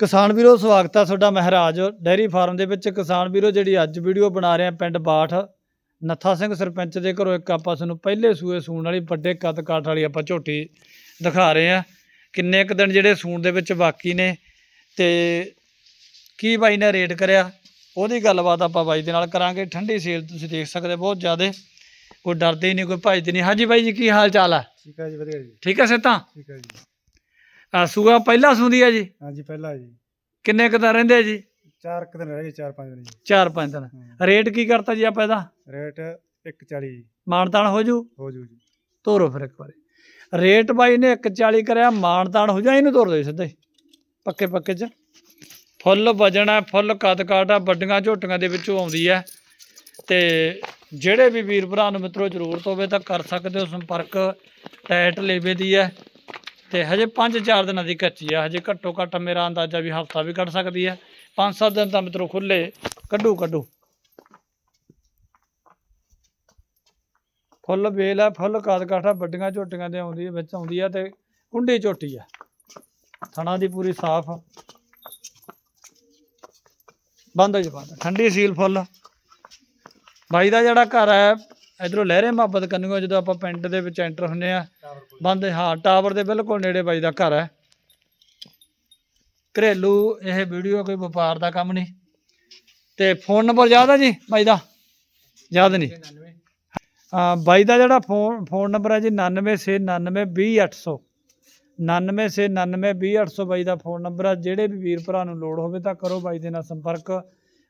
ਕਿਸਾਨ ਵੀਰੋ ਸਵਾਗਤ ਹੈ ਤੁਹਾਡਾ ਮਹਾਰਾਜ। ਡੈਰੀ ਫਾਰਮ ਦੇ ਵਿੱਚ ਕਿਸਾਨ ਵੀਰੋ ਜਿਹੜੀ ਅੱਜ ਵੀਡੀਓ ਬਣਾ ਰਹੇ ਆ ਪਿੰਡ ਬਾਠ। ਨੱਥਾ ਸਿੰਘ ਸਰਪੰਚ ਦੇ ਘਰੋਂ ਇੱਕ ਆਪਾਂ ਤੁਹਾਨੂੰ ਪਹਿਲੇ ਸੂਏ ਸੂਣ ਵਾਲੀ ਵੱਡੇ ਕੱਦ ਕਾਠ ਵਾਲੀ ਆਪਾਂ ਝੋਟੀ ਦਿਖਾ ਰਹੇ ਆ। ਕਿੰਨੇ ਕੁ ਦਿਨ ਜਿਹੜੇ ਸੂਣ ਦੇ ਵਿੱਚ ਬਾਕੀ ਨੇ ਤੇ ਕੀ ਬਾਈ ਨੇ ਰੇਟ ਕਰਿਆ ਉਹਦੀ ਗੱਲਬਾਤ ਆਪਾਂ ਬਾਈ ਦੇ ਨਾਲ ਕਰਾਂਗੇ। ਠੰਡੀ ਸੇਲ ਤੁਸੀਂ ਦੇਖ ਸਕਦੇ ਬਹੁਤ ਜ਼ਿਆਦੇ। ਕੋਈ ਡਰਦੇ ਹੀ ਨਹੀਂ ਕੋਈ ਭਜਦੇ ਨਹੀਂ। ਹਾਂਜੀ ਬਾਈ ਜੀ ਕੀ ਹਾਲ ਚਾਲ ਆ? ਠੀਕ ਹੈ ਜੀ ਵਧੀਆ ਜੀ। ਠੀਕ ਹੈ ਸੇਤਾ ਠੀਕ ਹੈ ਜੀ। ਆ ਸੂਆ ਪਹਿਲਾ ਸੂੰਦੀ ਆ ਜੀ? ਹਾਂਜੀ ਪਹਿਲਾ ਜੀ। ਕਿੰਨੇ ਕੁ ਦਿਨ ਰਹਿੰਦੇ ਆ ਜੀ? ਚਾਰ ਕੁ ਦਿਨ ਰਹਿ ਗਏ ਚਾਰ ਪੰਜ ਦਿਨ ਜੀ। ਚਾਰ ਪੰਜ ਦਿਨ। ਹਾਂ। ਰੇਟ ਕੀ ਕਰਤਾ ਜੀ ਆਪਾਂ ਇਹਦਾ? ਰੇਟ 140 ਜੀ। ਮਾਨਤਾਨ ਹੋ ਜੂ? ਹੋ ਜੂ ਜੀ। ਤੋਰੋ ਫਿਰ ਇੱਕ ਵਾਰੀ। ਰੇਟ ਬਾਈ ਨੇ 140 ਕਰਿਆ ਮਾਨਤਾਨ ਹੋ ਜਾ ਇਹਨੂੰ ਤੋਰ ਦੇ ਸਿੱਧੇ। ਪੱਕੇ ਪੱਕੇ ਚ। ਫੁੱਲ ਵਜਣ ਫੁੱਲ ਕੱਦ ਕਾਟ ਵੱਡੀਆਂ ਝੋਟੀਆਂ ਦੇ ਵਿੱਚੋਂ ਆਉਂਦੀ ਹੈ ਤੇ ਜਿਹੜੇ ਵੀ ਵੀਰ ਭਰਾ ਨੂੰ ਮਿੱਤਰੋ ਜ਼ਰੂਰਤ ਹੋਵੇ ਤਾਂ ਕਰ ਸਕਦੇ ਹੋ ਸੰਪਰਕ। ਟੈਟ ਲੇਵੇ ਦੀ ਹੈ ਤੇ ਹਜੇ 5-4 ਦਿਨਾਂ ਦੀ ਕੱਚੀ ਆ। ਹਜੇ ਘੱਟੋ ਘੱਟ ਮੇਰਾ ਅੰਦਾਜ਼ਾ ਵੀ ਹਫਤਾ ਵੀ ਕੱਢ ਸਕਦੀ ਹੈ 5-7 ਦਿਨ ਤਾਂ ਮਿੱਤਰੋ ਖੁੱਲੇ ਕੱਢੂ ਕੱਢੂ। ਫੁੱਲ ਵੇਲ ਹੈ ਫੁੱਲ ਕਾਦ ਕਾਠਾ ਵੱਡੀਆਂ ਝੋਟੀਆਂ ਦੇ ਆਉਂਦੀ, ਵਿੱਚ ਆਉਂਦੀ ਹੈ ਤੇ ਕੁੰਡੀ ਝੋਟੀ ਆ। ਥਣਾ ਦੀ ਪੂਰੀ ਸਾਫ਼। ਬੰਦ ਹੋ ਜੀ, ਬੰਦ। ਠੰਡੀ ਸੀਲ ਫੁੱਲ। ਬਾਈ ਦਾ ਜਿਹੜਾ ਘਰ ਹੈ ਇਧਰੋਂ ਲਹਿਰੇ ਮੁਹੱਬਤ ਕੰਨਿਓ ਜਦੋਂ ਆਪਾਂ ਪਿੰਡ ਦੇ ਵਿੱਚ ਐਂਟਰ ਹੁੰਨੇ ਆ ਬੰਦ ਹਾਂ ਟਾਵਰ ਦੇ ਬਿਲਕੁਲ ਨੇੜੇ ਬਾਈ ਦਾ ਘਰ ਹੈ। ਘਰੇਲੂ ਇਹ ਵੀਡੀਓ ਕੋਈ ਵਪਾਰ ਦਾ ਕੰਮ ਨਹੀਂ। ਤੇ ਫੋਨ ਨੰਬਰ ਯਾਦ ਆ ਜੀ ਬਾਈ ਦਾ? ਯਾਦ ਨਹੀਂ। ਹਾਂ ਬਾਈ ਦਾ ਜਿਹੜਾ ਫੋਨ ਫੋਨ ਨੰਬਰ ਹੈ ਜੀ 9699920800 9699920800 ਬਾਈ ਦਾ ਫੋਨ ਨੰਬਰ ਹੈ ਜਿਹੜੇ ਵੀ ਵੀਰ ਭਰਾ ਨੂੰ ਲੋੜ ਹੋਵੇ ਤਾਂ ਕਰੋ ਬਾਈ ਦੇ ਨਾਲ ਸੰਪਰਕ।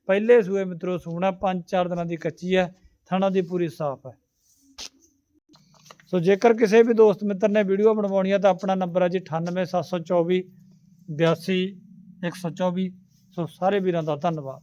ਪਹਿਲੇ ਸੂਏ ਮਿੱਤਰੋ ਸੂਣਾ 5-4 ਦਿਨਾਂ ਦੀ ਕੱਚੀ ਹੈ। ਥਣਾ ਦੀ ਪੂਰੀ ਸਾਫ਼ ਹੈ। ਸੋ ਜੇਕਰ ਕਿਸੇ ਵੀ ਦੋਸਤ ਮਿੱਤਰ ਨੇ ਵੀਡੀਓ ਬਣਵਾਉਣੀ ਹੈ ਤਾਂ ਆਪਣਾ ਨੰਬਰ ਹੈ ਜੀ 98724 82 124 ਸੋ ਸਾਰੇ ਵੀਰਾਂ ਦਾ ਧੰਨਵਾਦ।